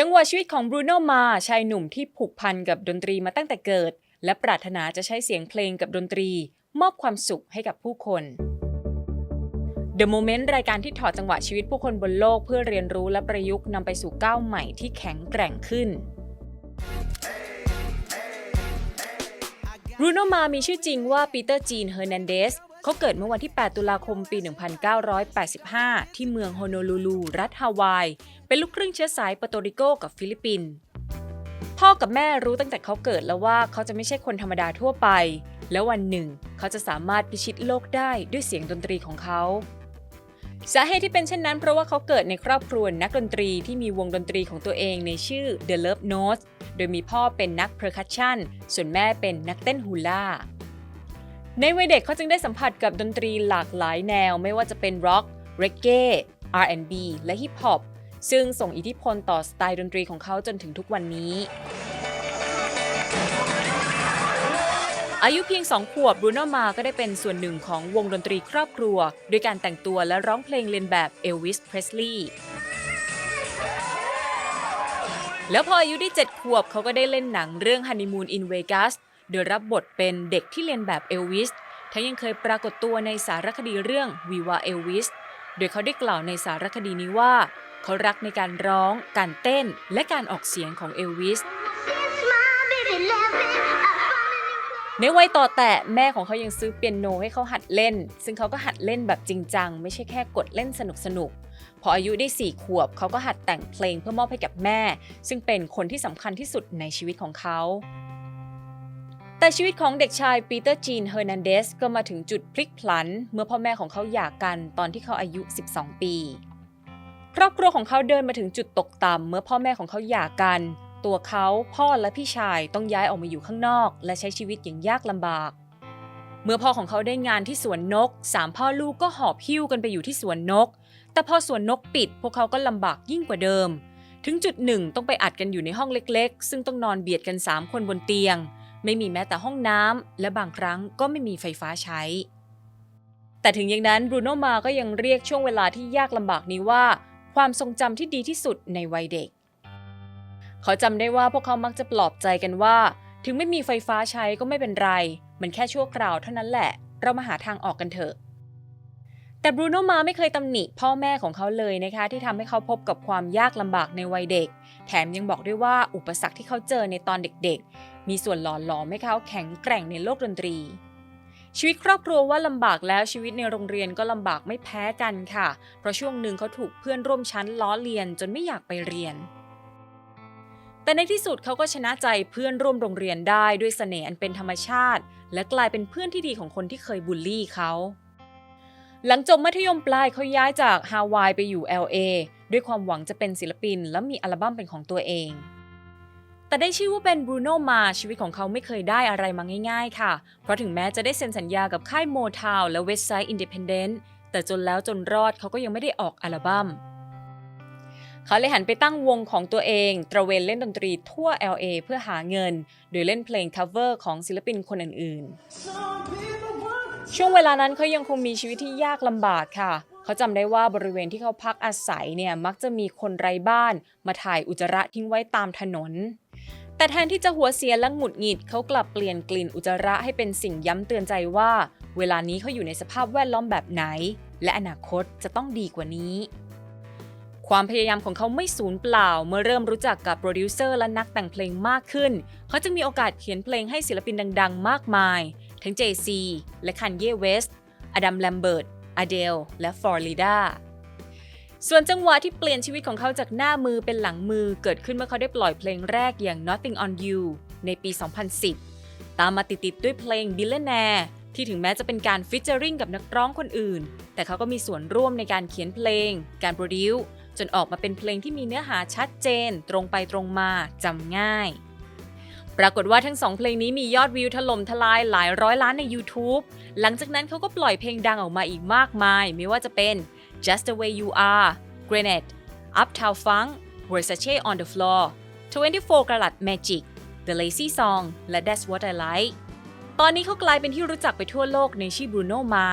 จังหวะชีวิตของบรูโนมาชายหนุ่มที่ผูกพันกับดนตรีมาตั้งแต่เกิด และปรารถนาจะใช้เสียงเพลงกับดนตรี มอบความสุขให้กับผู้คน The Moment รายการที่ถอดจังหวะชีวิตผู้คนบนโลกเพื่อเรียนรู้และประยุกต์นำไปสู่ก้าวใหม่ที่แข็งแกร่งขึ้นบรูโนมามีชื่อจริงว่าปีเตอร์จีนเฮอร์นันเดส เขาเกิดเมื่อวันที่ 8 ตุลาคมปี 1985 ที่เมืองโฮโนลูลู รัฐฮาวาย เป็นลูกครึ่งเชื้อสายเปโตริโกกับฟิลิปปินส์พ่อกับแม่รู้ตั้งแต่เขาเกิดแล้วว่าเขาจะไม่ใช่คนธรรมดาทั่วไป แล้ววันหนึ่ง เขาจะสามารถพิชิตโลกได้ด้วยเสียงดนตรีของเขา สาเหตุที่เป็นเช่นนั้นเพราะว่าเขาเกิดในครอบครัวนักดนตรีที่มีวงดนตรีของตัวเองในชื่อ The Love Notes โดยมีพ่อเป็นนักเพอร์คัชชันส่วนแม่เป็นนักเต้นฮูล่า ในวัยเด็กเขาจึงได้สัมผัสกับดนตรีหลากหลายแนว ไม่ว่าจะเป็นร็อกเรเก้ R&B และฮิปฮอปซึ่งส่งอิทธิพลต่อสไตล์ดนตรีของเขาจนถึงทุกวันนี้ อายุเพียง 2 ขวบบรูโนมาก็ได้เป็นส่วนหนึ่งของวงดนตรีครอบครัวด้วยการแต่งตัวและร้องเพลงเลียนแบบเอลวิสเพรสลีย์แล้วพออายุได้ 7 ขวบเขาก็ได้เล่นหนังเรื่อง Honeymoon in Vegas โดยรับบทเป็นเด็กที่เรียนแบบเอลวิสทั้งยังเคยปรากฏตัวในสารคดีเรื่อง Viva Elvis โดยเขาได้กล่าวในสารคดีนี้ว่า เขารักในการร้อง การเต้น และการออกเสียงของเอลวิสในวัยต่อแต่แม่ของเขายังซื้อเปียโนให้เขาหัดเล่น ซึ่งเขาก็หัดเล่นแบบจริงจัง ไม่ใช่แค่กดเล่นสนุกสนุกๆพออายุได้ 4 ขวบ เขาก็หัดแต่งเพลงเพื่อมอบให้กับแม่ ซึ่งเป็นคนที่สำคัญที่สุดในชีวิตของเขา แต่ชีวิตของเด็กชายปีเตอร์จีนเฮอร์นันเดสก็มาถึงจุดพลิกผลัน เมื่อพ่อแม่ของเขาหย่ากันตอนที่เขาอายุ 12 ปี ครอบครัวของเขาเดินมาถึงจุดตกต่ำเมื่อพ่อแม่ของเขาหย่ากัน ตัวเขาพ่อและพี่ชายต้องย้ายออกมาอยู่ข้างนอก และใช้ชีวิตอย่างยากลำบาก เมื่อพ่อของเขาได้งานที่สวนนกสามพ่อลูกก็หอบหิ้วกันไปอยู่ที่สวนนก แต่พอสวนนกปิด พวกเขาก็ลำบากยิ่งกว่าเดิม ถึงจุดหนึ่งต้องไปอัดกันอยู่ในห้องเล็ก ๆ ซึ่งต้องนอนเบียดกัน 3 คนบนเตียง ไม่มีแม้แต่ห้องน้ำและบางครั้งก็ไม่มีไฟฟ้าใช้ แต่ถึงอย่างนั้นบรูโนมาก็ยังเรียกช่วงเวลาที่ยากลำบากนี้ว่า ความทรงจำที่ดีที่สุดในวัยเด็ก เขาจำได้ว่าพวกเขามักจะปลอบใจกันว่า ถึงไม่มีไฟฟ้าใช้ก็ไม่เป็นไร มันแค่ชั่วคราวเท่านั้นแหละ เรามาหาทางออกกันเถอะแต่บรูโนมาไม่เคยตำหนิพ่อแม่ของเขาเลยนะคะ ที่ทำให้เขาพบกับความยากลำบากในวัยเด็ก แถมยังบอกด้วยว่าอุปสรรคที่เขาเจอในตอนเด็กๆ มีส่วนหล่อหลอมให้เขาแข็งแกร่งในโลกดนตรี ชีวิตครอบครัวว่าลำบากแล้วชีวิตในโรงเรียนก็ลำบากไม่แพ้กันค่ะ เพราะช่วงหนึ่งเขาถูกเพื่อนร่วมชั้นล้อเลียนจนไม่อยากไปเรียน แต่ในที่สุดเขาก็ชนะใจเพื่อนร่วมโรงเรียนได้ด้วยเสน่ห์อันเป็นธรรมชาติ และกลายเป็นเพื่อนที่ดีของคนที่เคยบูลลี่เขาหลังจบมัธยมปลายเขาย้ายจากฮาวายไปอยู่ LA ด้วยความหวังจะเป็นศิลปินและมีอัลบั้มเป็นของตัวเอง แต่ได้ชื่อว่าเป็นบรูโนมาชีวิตของเขาไม่เคยได้อะไรมาง่าย ๆ ค่ะ เพราะถึงแม้จะได้เซ็นสัญญากับค่ายโมทาวและเวสไซด์อินดิเพนเดนต์แต่จนแล้วจนรอดเขาก็ยังไม่ได้ออกอัลบั้มเขาเลยหันไปตั้งวงของตัวเอง ตระเวนเล่นดนตรีทั่ว LA เพื่อหาเงิน โดยเล่นเพลง cover ของศิลปินคนอื่นๆ ช่วงเวลานั้นเขายังคงมีชีวิตที่ยากลำบากค่ะ เขาจำได้ว่าบริเวณที่เขาพักอาศัยเนี่ยมักจะมีคนไร้บ้านมาถ่ายอุจจาระทิ้งไว้ตามถนน แต่แทนที่จะหัวเสียและหงุดหงิดเขากลับเปลี่ยนกลิ่นอุจจาระให้เป็นสิ่งย้ำเตือนใจว่า เวลานี้เขาอยู่ในสภาพแวดล้อมแบบไหน และอนาคตจะต้องดีกว่านี้ความพยายามของเขาไม่สูญเปล่า เมื่อเริ่มรู้จักกับโปรดิวเซอร์และนักแต่งเพลงมากขึ้น เขาจึงมีโอกาสเขียนเพลงให้ศิลปินดัง ๆ มากมาย ทั้ง Jay-Z และ Kanye West อดัมแลมเบิร์ต อเดลและฟอร์ลิดาส่วนจังหวะที่เปลี่ยนชีวิตของเขาจากหน้ามือเป็นหลังมือเกิดขึ้นเมื่อเขาได้ปล่อยเพลงแรกอย่าง Nothing on You ในปี 2010 ตามมาติดๆด้วยเพลง Billionaire ที่ถึงแม้จะเป็นการฟิชเจอริงกับนักร้องคนอื่น แต่เขาก็มีส่วนร่วมในการเขียนเพลง การโปรดิวจนออกมาเป็นเพลงที่มีเนื้อหาชัดเจน ตรงไปตรงมาจำง่าย ปรากฏว่าทั้งสองเพลงนี้มียอดวิวถล่มทลายหลายร้อยล้านใน YouTube หลังจากนั้นเขาก็ปล่อยเพลงดังออกมาอีกมากมาย ไม่ว่าจะเป็น Just the way you are Grenade Uptown Funk Versace on the floor 24 karat magic The lazy song และ That's what I like ตอนนี้เขากลายเป็นที่รู้จักไปทั่วโลกในชื่อบรูโนมา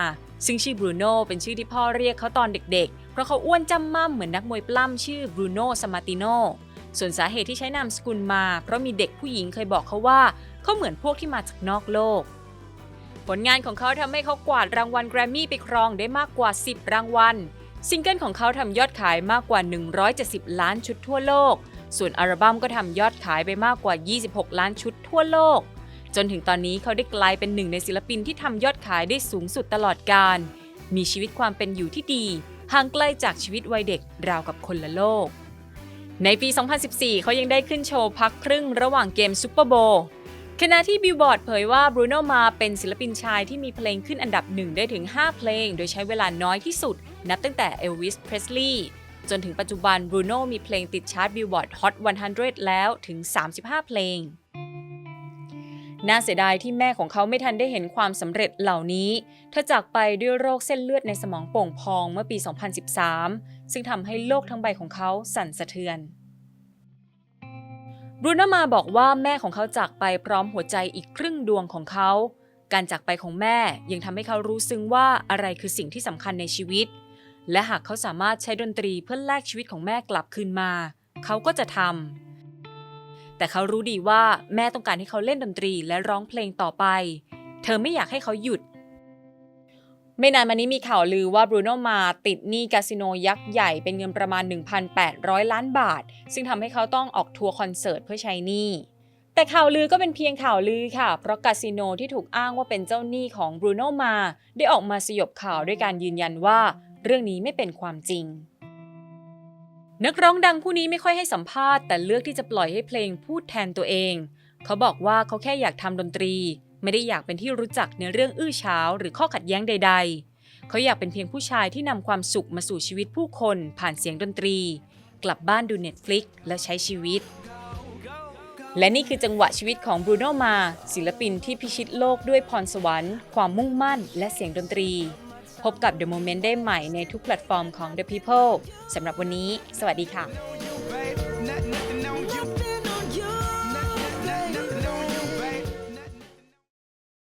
ซึ่งชื่อบรูโนเป็นชื่อที่พ่อเรียกเขาตอนเด็กๆ เพราะเขาอ้วนจำม่ำเหมือนนักมวยปล้ำชื่อบรูโนสมาติโน ส่วนสาเหตุที่ใช้นามสกุลมา เพราะมีเด็กผู้หญิงเคยบอกเขาว่า เขาเหมือนพวกที่มาจากนอกโลก ผลงานของเขาทำให้เขากวาดรางวัลแกรมมี่ไปครองได้มากกว่า 10 รางวัล ซิงเกิลของเขาทำยอดขายมากกว่า 170 ล้านชุดทั่วโลก ส่วนอัลบั้มก็ทำยอดขายไปมากกว่า 26 ล้านชุดทั่วโลก จนถึงตอนนี้เขาได้กลายเป็นหนึ่งในศิลปินที่ทำยอดขายได้สูงสุดตลอดกาลมีชีวิตความเป็นอยู่ที่ดีห่างไกลจากชีวิตวัยเด็กราวกับคนละโลก ในปี 2014 เขายังได้ขึ้นโชว์พักครึ่งระหว่างเกมซุปเปอร์โบว์ขณะที่บิลบอร์ดเผยว่าบรูโนมาเป็นศิลปินชายที่มีเพลงขึ้นอันดับหนึ่งได้ถึง 5 เพลง โดยใช้เวลาน้อยที่สุด นับตั้งแต่เอลวิส เพรสลีย์จนถึงปัจจุบันบรูโนมีเพลงติดชาร์ตบิลบอร์ดฮอต100 แล้วถึง 35 เพลง น่าเสียดายที่แม่ของเขาไม่ทันได้เห็นความสำเร็จเหล่านี้เธอจากไปด้วยโรคเส้นเลือดในสมองโป่งพองเมื่อปี 2013 ซึ่งทำให้โลกทั้งใบของเขาสั่นสะเทือนบรูโนมาบอกว่าแม่ของเขาจากไปพร้อมหัวใจอีกครึ่งดวงของเขา การจากไปของแม่ยังทำให้เขารู้ซึ้งว่าอะไรคือสิ่งที่สำคัญในชีวิต และหากเขาสามารถใช้ดนตรีเพื่อแลกชีวิตของแม่กลับคืนมา เขาก็จะทำแต่เขารู้ดีว่าแม่ต้องการให้เขาเล่นดนตรีและร้องเพลงต่อไป เธอไม่อยากให้เขาหยุด ไม่นานมานี้มีข่าวลือว่าบรูโนมาติดหนี้คาสิโนยักษ์ใหญ่เป็นเงินประมาณ 1,800 ล้านบาท ซึ่งทำให้เขาต้องออกทัวร์คอนเสิร์ตเพื่อใช้หนี้แต่ข่าวลือก็เป็นเพียงข่าวลือค่ะ เพราะคาสิโนที่ถูกอ้างว่าเป็นเจ้าหนี้ของบรูโนมาได้ออกมาสยบข่าวด้วยการยืนยันว่า เรื่องนี้ไม่เป็นความจริง นักร้องดังผู้นี้ไม่ค่อยให้สัมภาษณ์แต่เลือกที่จะปล่อยให้เพลงพูดแทนตัวเอง เขาบอกว่าเขาแค่อยากทำดนตรี ไม่ได้อยากเป็นที่รู้จักในเรื่องอื้อเฉาหรือข้อขัดแย้งใด ๆ เขาอยากเป็นเพียงผู้ชายที่นำความสุขมาสู่ชีวิตผู้คนผ่านเสียงดนตรี กลับบ้านดู Netflix และใช้ชีวิต และนี่คือจังหวะชีวิตของบรูโนมาศิลปินที่พิชิตโลกด้วยพรสวรรค์ ความมุ่งมั่น และเสียงดนตรี พบกับ The Moment ได้ใหม่ในทุกแพลตฟอร์มของ The People สำหรับวันนี้ สวัสดีค่ะ